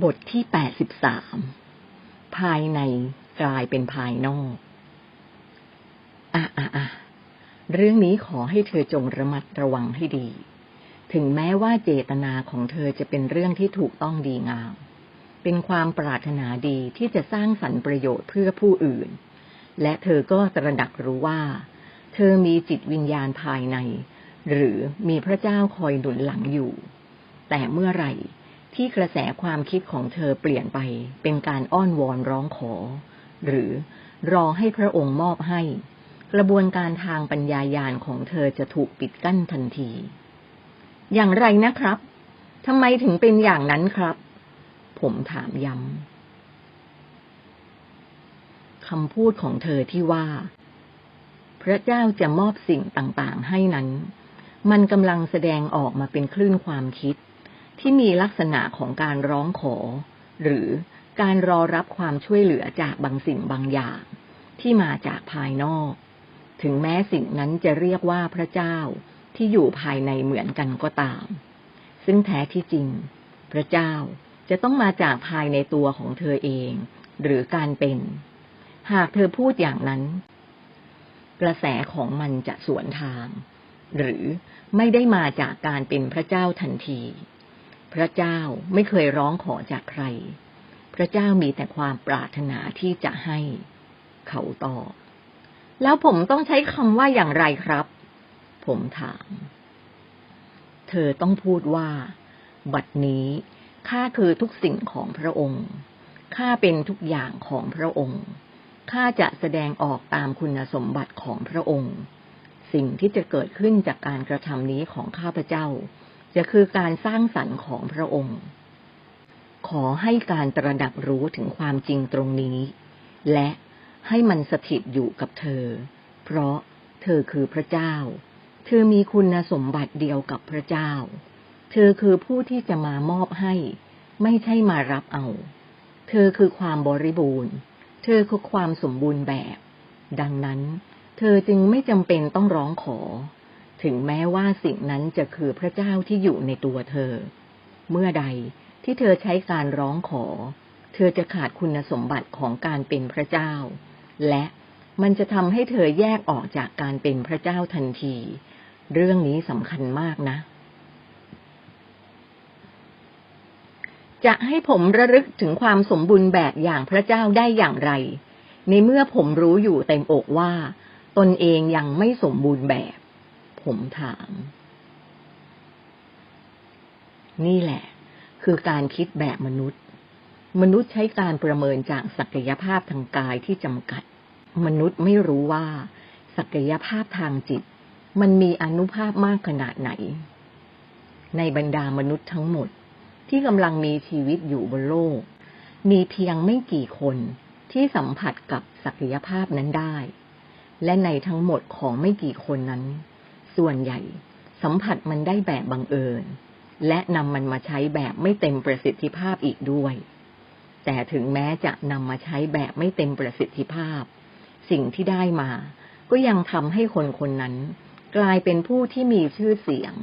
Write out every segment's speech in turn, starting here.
บทที่แปดสิบสามภายในกลายเป็นภายนอก อะอะอะเรื่องนี้ขอให้เธอจงระมัดระวังให้ดี ถึงแม้ว่าเจตนาของเธอจะเป็นเรื่องที่ถูกต้องดีงาม เป็นความปรารถนาดีที่จะสร้างสรรค์ประโยชน์เพื่อผู้อื่น และเธอก็ตระหนักรู้ว่า เธอมีจิตวิญญาณภายใน หรือมีพระเจ้าคอยหนุนหลังอยู่ แต่เมื่อไหร่ ที่กระแสความคิดของเธอเปลี่ยนไปเป็นการอ้อนวอนร้องขอ หรือรอให้พระองค์มอบให้ กระบวนการทางปัญญายาณของเธอจะถูกปิดกั้นทันที อย่างไรนะครับทำไมถึงเป็นอย่างนั้นครับ ผมถามย้ำคำพูดของเธอที่ว่า พระเจ้าจะมอบสิ่งต่างๆ ให้นั้น มันกำลังแสดงออกมาเป็นคลื่นความคิด ที่มีลักษณะของการร้องขอ หรือการรอรับความช่วยเหลือจากบางสิ่งบางอย่าง ที่มาจากภายนอก ถึงแม้สิ่งนั้นจะเรียกว่าพระเจ้าที่อยู่ภายในเหมือนกันก็ตาม ซึ่งแท้ที่จริง พระเจ้าจะต้องมาจากภายในตัวของเธอเอง หรือการเป็น หากเธอพูดอย่างนั้น กระแสของมันจะสวนทาง หรือไม่ได้มาจากการเป็นพระเจ้าทันที พระเจ้าไม่เคยร้องขอจากใคร พระเจ้ามีแต่ความปรารถนาที่จะให้ เขาตอบ แล้วผมต้องใช้คำว่าอย่างไรครับ ผมถาม เธอต้องพูดว่า บัดนี้ข้าคือทุกสิ่งของพระองค์ ข้าเป็นทุกอย่างของพระองค์ ข้าจะแสดงออกตามคุณสมบัติของพระองค์ สิ่งที่จะเกิดขึ้นจากการกระทำนี้ของข้าพเจ้า จะคือการสร้างสรรค์ของพระองค์ ขอให้การตระหนักรู้ถึงความจริงตรงนี้ และให้มันสถิตอยู่กับเธอ เพราะเธอคือพระเจ้า เธอมีคุณสมบัติเดียวกับพระเจ้า เธอคือผู้ที่จะมามอบให้ ไม่ใช่มารับเอา เธอคือความบริบูรณ์ เธอคือความสมบูรณ์แบบ ดังนั้น เธอจึงไม่จำเป็นต้องร้องขอ ถึงแม้ว่าสิ่งนั้นจะคือพระเจ้าที่อยู่ในตัวเธอ เมื่อใดที่เธอใช้การร้องขอ เธอจะขาดคุณสมบัติของการเป็นพระเจ้า และมันจะทำให้เธอแยกออกจากการเป็นพระเจ้าทันที เรื่องนี้สำคัญมากนะ จะให้ผมระลึกถึงความสมบูรณ์แบบอย่างพระเจ้าได้อย่างไร ในเมื่อผมรู้อยู่เต็มอกว่า ตนเองยังไม่สมบูรณ์แบบ ผมถาม นี่แหละ คือการคิดแบบมนุษย์ มนุษย์ใช้การประเมินจากศักยภาพทางกายที่จำกัด มนุษย์ไม่รู้ว่า ศักยภาพทางจิต มันมีอนุภาพมากขนาดไหน ในบรรดามนุษย์ทั้งหมดที่กำลังมีชีวิตอยู่บนโลก มีเพียงไม่กี่คนที่สัมผัสกับศักยภาพนั้นได้ และในทั้งหมดของไม่กี่คนนั้น ส่วนใหญ่ สัมผัสมันได้แบบบังเอิญ และนำมันมาใช้แบบไม่เต็มประสิทธิภาพอีกด้วย แต่ถึงแม้จะนำมาใช้แบบไม่เต็มประสิทธิภาพ สิ่งที่ได้มา ก็ยังทำให้คนคนนั้น กลายเป็นผู้ที่มีชื่อเสียง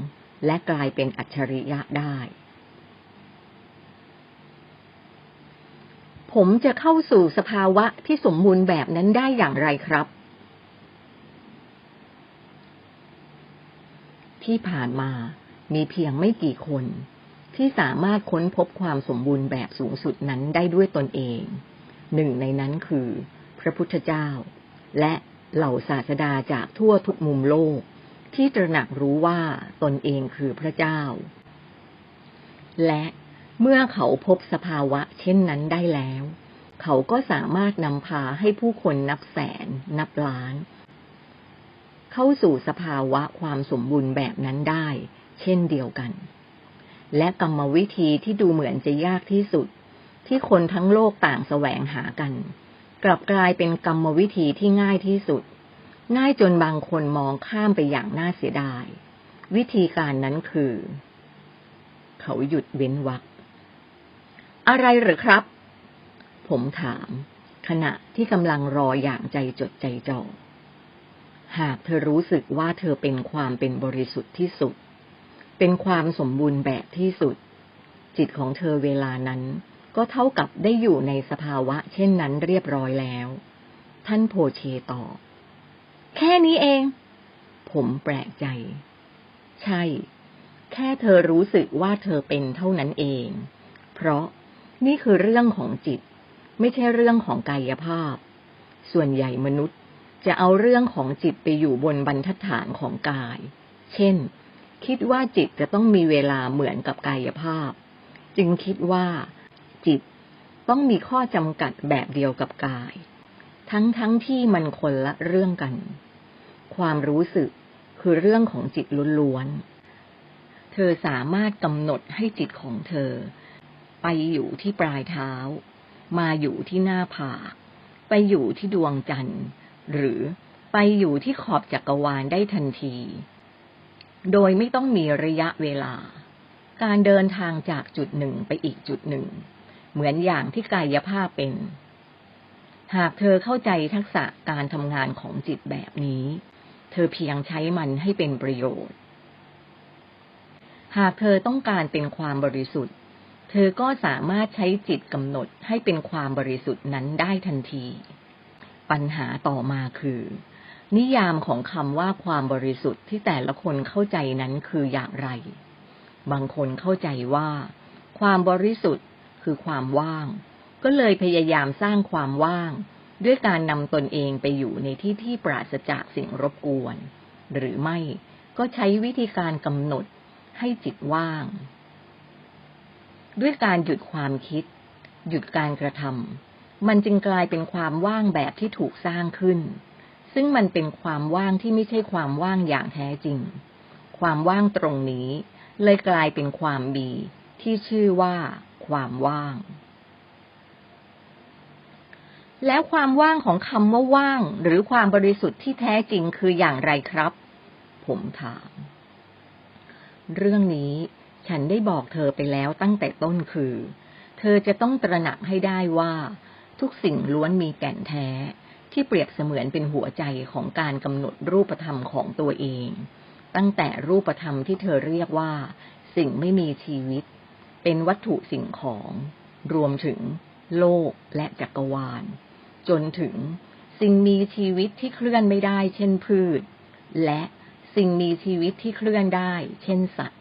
และกลายเป็นอัจฉริยะได้ผมจะเข้าสู่สภาวะที่สมบูรณ์แบบนั้นได้อย่างไรครับ ที่ผ่านมามีเพียงไม่กี่คน ที่สามารถค้นพบความสมบูรณ์แบบสูงสุดนั้นได้ด้วยตนเอง หนึ่งในนั้นคือ พระพุทธเจ้า และเหล่าศาสดาจากทั่วทุกมุมโลก ที่ตระหนักรู้ว่าตนเองคือพระเจ้า และเมื่อเขาพบสภาวะเช่นนั้นได้แล้ว เขาก็สามารถนำพาให้ผู้คนนับแสน นับล้าน เข้าสู่สภาวะความสมบูรณ์แบบนั้นได้ เช่นเดียวกัน และกรรมวิธีที่ดูเหมือนจะยากที่สุด ที่คนทั้งโลกต่างแสวงหากัน กลับกลายเป็นกรรมวิธีที่ง่ายที่สุด ง่ายจนบางคนมองข้ามไปอย่างน่าเสียดาย วิธีการนั้นคือ เขาหยุดเว้นวักอะไรหรือครับ ผมถาม ขณะที่กำลังรออย่างใจจดใจจ่อ หากเธอรู้สึกว่าเธอเป็นความเป็นบริสุทธิ์ที่สุด เป็นความสมบูรณ์แบบที่สุด จิตของเธอเวลานั้น ก็เท่ากับได้อยู่ในสภาวะเช่นนั้นเรียบร้อยแล้ว ท่านโพเชตอบแค่นี้เอง ผมแปลกใจ ใช่ แค่เธอรู้สึกว่าเธอเป็นเท่านั้นเอง เพราะนี่คือเรื่องของจิต ไม่ใช่เรื่องของกายภาพ ส่วนใหญ่มนุษย์ จะเอาเรื่องของจิตไปอยู่บนบรรทัดฐานของกาย เช่น คิดว่าจิตจะต้องมีเวลาเหมือนกับกายภาพ จึงคิดว่า จิตต้องมีข้อจำกัดแบบเดียวกับกาย ทั้งทั้งที่มันคนละเรื่องกัน ความรู้สึกคือเรื่องของจิตล้วนๆ เธอสามารถกำหนดให้จิตของเธอ ไปอยู่ที่ปลายเท้า มาอยู่ที่หน้าผาก ไปอยู่ที่ดวงจันทร์ หรือไปอยู่ที่ขอบจักรวาลได้ทันที โดยไม่ต้องมีระยะเวลา การเดินทางจากจุดหนึ่งไปอีกจุดหนึ่ง เหมือนอย่างที่กายภาพเป็น หากเธอเข้าใจทักษะการทำงานของจิตแบบนี้ เธอเพียงใช้มันให้เป็นประโยชน์ หากเธอต้องการเป็นความบริสุทธิ์ เธอก็สามารถใช้จิตกำหนดให้เป็นความบริสุทธิ์นั้นได้ทันที ปัญหาต่อมาคือ นิยามของคำว่าความบริสุทธิ์ที่แต่ละคนเข้าใจนั้นคืออย่างไร บางคนเข้าใจว่า ความบริสุทธิ์คือความว่าง ก็เลยพยายามสร้างความว่าง ด้วยการนำตนเองไปอยู่ในที่ที่ปราศจากสิ่งรบกวน หรือไม่ก็ใช้วิธีการกำหนดให้จิตว่าง ด้วยการหยุดความคิด หยุดการกระทำ มันจึงกลายเป็นความว่างแบบที่ถูกสร้างขึ้น ซึ่งมันเป็นความว่างที่ไม่ใช่ความว่างอย่างแท้จริง ความว่างตรงนี้ เลยกลายเป็นความมีที่ชื่อว่า ความว่าง แล้วความว่างของคำว่าว่าง หรือความบริสุทธิ์ที่แท้จริงคืออย่างไรครับ ผมถาม เรื่องนี้ฉันได้บอกเธอไปแล้วตั้งแต่ต้นคือ เธอจะต้องตระหนักให้ได้ว่า ทุกสิ่งล้วนมีแก่นแท้ ที่เปรียบเสมือนเป็นหัวใจของการกำหนดรูปธรรมของตัวเอง ตั้งแต่รูปธรรมที่เธอเรียกว่า สิ่งไม่มีชีวิต เป็นวัตถุสิ่งของ รวมถึง โลกและจักรวาล จนถึงสิ่งมีชีวิตที่เคลื่อนไม่ได้ เช่นพืช และสิ่งมีชีวิตที่เคลื่อนได้ เช่นสัตว์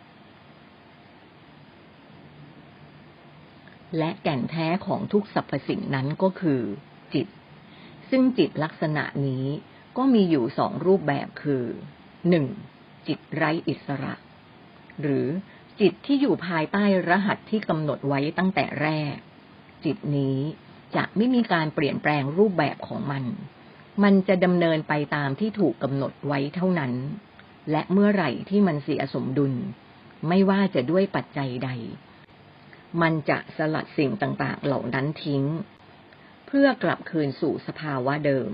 และแก่นแท้ของทุกสรรพสิ่งนั้นก็คือ จิต ซึ่งจิตลักษณะนี้ก็มีอยู่สองรูปแบบคือหนึ่งจิตไร้อิสระ หรือจิตที่อยู่ภายใต้รหัสที่กำหนดไว้ตั้งแต่แรก จิตนี้จะไม่มีการเปลี่ยนแปลงรูปแบบของมัน มันจะดำเนินไปตามที่ถูกกำหนดไว้เท่านั้น และเมื่อไหร่ที่มันเสียสมดุล ไม่ว่าจะด้วยปัจจัยใด มันจะสลัดสิ่งต่างๆ เหล่านั้นทิ้ง เพื่อกลับคืนสู่สภาวะเดิม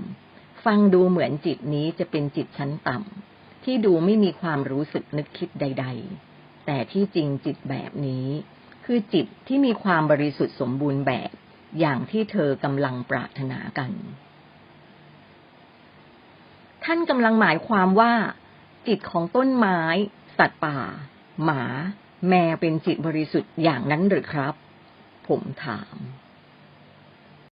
ฟังดูเหมือนจิตนี้จะเป็นจิตชั้นต่ำที่ดูไม่มีความรู้สึกนึกคิดใด ๆ แต่ที่จริงจิตแบบนี้ คือจิตที่มีความบริสุทธิ์สมบูรณ์แบบ อย่างที่เธอกำลังปรารถนากัน ท่านกำลังหมายความว่า จิตของต้นไม้ สัตว์ป่า หมา แมวเป็นจิตบริสุทธิ์อย่างนั้นหรือครับ ผมถาม